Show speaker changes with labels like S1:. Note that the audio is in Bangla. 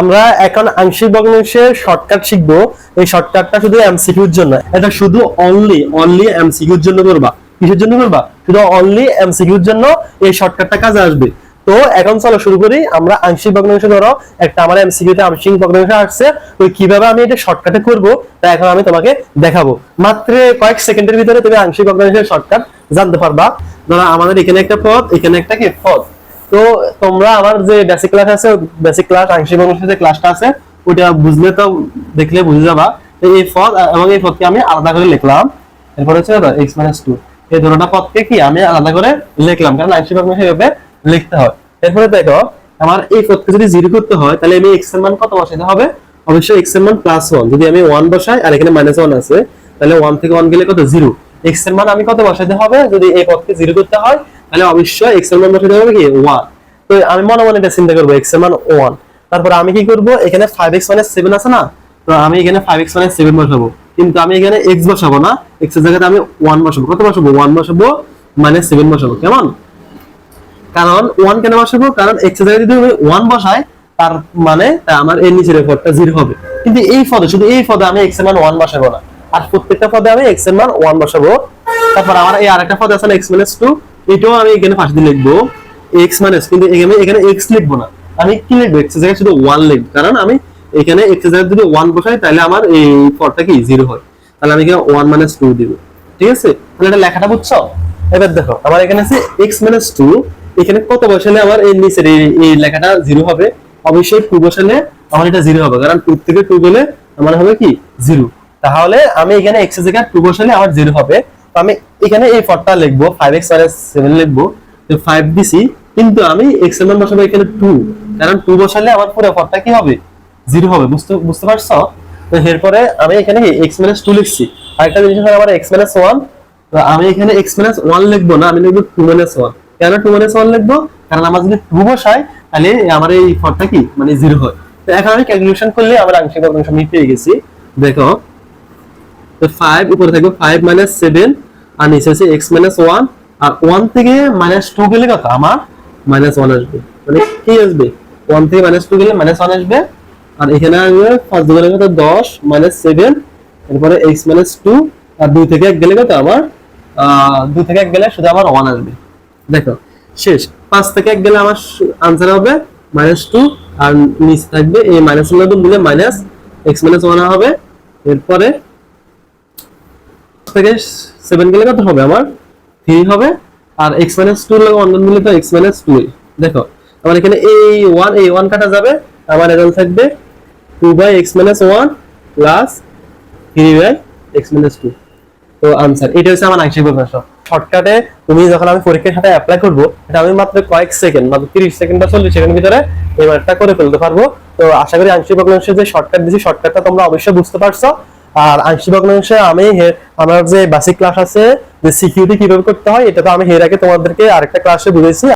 S1: আমরা এখন আংশিক ভগ্নাংশের শর্টকাট শিখব। এই শর্টকাটটা শুধু এমসিকিউর জন্য। এটা শুধু অনলি অনলি এমসিকিউর জন্য করবা। কিসের জন্য করবা? শুধু অনলি এমসিকিউর জন্য এই শর্টকাটটা কাজে আসবে। তো এখন চলো শুরু করি। আমরা আংশিক ভগ্নাংশ ধরো, একটা আমার এমসিকিউতে আংশিক ভগ্নাংশ আসছে। তো কীভাবে আমি এটা শর্টকাটে করব, তা এখন আমি তোমাকে দেখাবো। মাত্র কয়েক সেকেন্ডের ভিতরে তুমি আংশিক ভগ্নাংশের শর্টকাট জানতে পারবা। ধরো আমাদের এখানে একটা পদ, এখানে একটা কি? পদ। তো তোমরা আমার যে বেসিক ক্লাস আছে বেসিক ক্লাস আংশিক ভগ্নাংশের যে ক্লাসটা আছে ওটা বুঝলে তো দেখলে বুঝে যাবা। এই পদ, এবং এই পদকে আমি আলাদা করে লিখলাম। এরপর হচ্ছে এক্স মাইনাস টু এই দুটোটা পদকে কি আমি আলাদা করে লিখলাম, কারণ আংশিক ভগ্নাংশ এভাবে লিখতে হয়। এরপরে দেখো, আমার এই পদকে যদি জিরো করতে হয়, তাহলে আমি এক্সের মান কত বসাতে হবে? অবশ্যই এক্সের মান প্লাস ওয়ান যদি আমি ওয়ান বসাই, আর এখানে মাইনাস ওয়ান আছে, তাহলে ওয়ান থেকে ওয়ান গেলে কত? জিরো এক্সের মান আমি কত বসাতে হবে? যদি এই পদকে জিরো করতে হয় তাহলে অবশ্যই এক্সের মান বসাতে হবে কি? ওয়ান তো আমি মনে মনে এটা চিন্তা করব এক্সের মান ওয়ান তারপর আমি কি করব? এখানে ফাইভ এক্স মানে সেভেন আছে না? তো আমি এখানে ফাইভ এক্স মানে সেভেন বসাবো। কিন্তু আমি এখানে এক্স বসাবো না। এক্সের জায়গাতে আমি ওয়ান বসাবো। কত বসাবো? ওয়ান বসাবো মানে সেভেন বসাবো। কেমন? কারণ ওয়ান কেন বসাবো? কারণ এক্সের জায়গায় যদি আমি ওয়ান বসাই, তার মানে আমার এর নিচের পদটা জিরো হবে। কিন্তু এই পদে, শুধু এই পদে আমি এক্সের মান ওয়ান বসাবো না। আর প্রত্যেকটা পদে আমি এক্সের মান ওয়ান বসাবো। তারপর আমার এই আরেকটা পদ আছে এক্স মাইনাস টু এটাও আমি এখানে পাশে দিয়ে লিখব এক্স মাইনাস কিন্তু এখানে এখানে এক্স লিখব না। আমি কি লিখব? এক্স জায়গায় শুধু ওয়ান লিখব। কারণ আমি এখানে এক্স জায়গায় যদি ওয়ান বসাই, তাহলে আমার এই পদটা কি জিরো হয়। তাহলে আমি এখানে ওয়ান মাইনাস টু দিব। ঠিক আছে? তাহলে এটা লেখাটা বুঝছ? এবার দেখো, আমার এখানে আছে এক্স মাইনাস টু এখানে কত বসালে আমার এই নিচের এই লেখাটা জিরো হবে? অবশ্যই টু বসালে আমার এটা জিরো হবে। কারণ টু থেকে টু গেলে আমার হবে কি? জিরো তাহলে আমি এখানে এক্স জায়গায় টু বসালে আমার জিরো হবে। আমি এখানে এই পদটা লিখব ফাইভ এক্স মাইনাস সেভেন লিখব। ফাইভ দিছি কিন্তু আমি এক্সের মান বসাবো এখানে টু কারণ টু বসালে আমার পুরো পদটা কি হবে? জিরো হবে, বুঝতে বুঝতে পারছ? তো এরপরে আমি এখানে এক্স মাইনাস লিখছি। আরেকটা জিনিস হলো আমার এক্স মাইনাস ওয়ান তো আমি এখানে এক্স মাইনাস ওয়ান লিখব না, আমি লিখব টু মাইনাস ওয়ান কেন টু মাইনাস ওয়ান লিখব? কারণ আমার যদি টু বসাই তাহলে আমার এই পদটা কি? মানে জিরো হয়। তো এখন আমি ক্যালকুলেশন করলে আমার আংশিক ভগ্নাংশ আমি পেয়ে গেছি। দেখো, তো ফাইভ উপরে থাকবে ফাইভ মাইনাস সেভেন আর নিচে আছে এক্স মাইনাস ওয়ান আর ওয়ান থেকে মাইনাস টু গেলে কত? আমার মাইনাস ওয়ান আসবে। মানে কি আসবে? ওয়ান থেকে মাইনাস টু গেলে মাইনাস ওয়ান আসবে। আর এখানে আসবে ফার্স্ট দুগুণের কত? দশ মাইনাস সেভেন এরপরে এক্স মাইনাস টু আর দুই থেকে এক গেলে কত? আমার দুই থেকে এক গেলে শুধু আমার ওয়ান আসবে। দেখো, শেষ। পাঁচ থেকে এক গেলে আমার আনসার হবে মাইনাস টু আর নিচে থাকবে এই মাইনাস ওয়ান মিলে মাইনাস এক্স মাইনাস ওয়ান হবে। এরপরে থেকে সেভেন গেলে কত হবে আমার? থ্রি হবে। আর এক্স মাইনাস টু ওয়ান মিলে তো এক্স মাইনাস টু দেখো আমার এখানে এই ওয়ান এই ওয়ান কাটা যাবে। আমার এখানে থাকবে two by x minus one plus three by x minus two তো আনসার এটা হচ্ছে আমার আংশিক ভগ্নাংশ শর্টকাটে তুমি যখন আমি পরীক্ষার খাতায় অ্যাপ্লাই করব, এটা আমি মাত্র কয়েক সেকেন্ড মাত্র তিরিশ সেকেন্ড বা চল্লিশ সেকেন্ড ভিতরে এই করে ফেলতে পারব। তো আশা করি আংশিক ভগ্নাংশের যে শর্টকাট দিয়েছি শর্টকাটটা তোমরা অবশ্যই বুঝতে পারছ। আর আংশিক ভগ্নাংশে আমি আমার যে বেসিক ক্লাস আছে, যে সিকিউরিটি কীভাবে করতে হয়, এটা তো আমি এর আগে তোমাদেরকে আরেকটা ক্লাসে বুঝেছি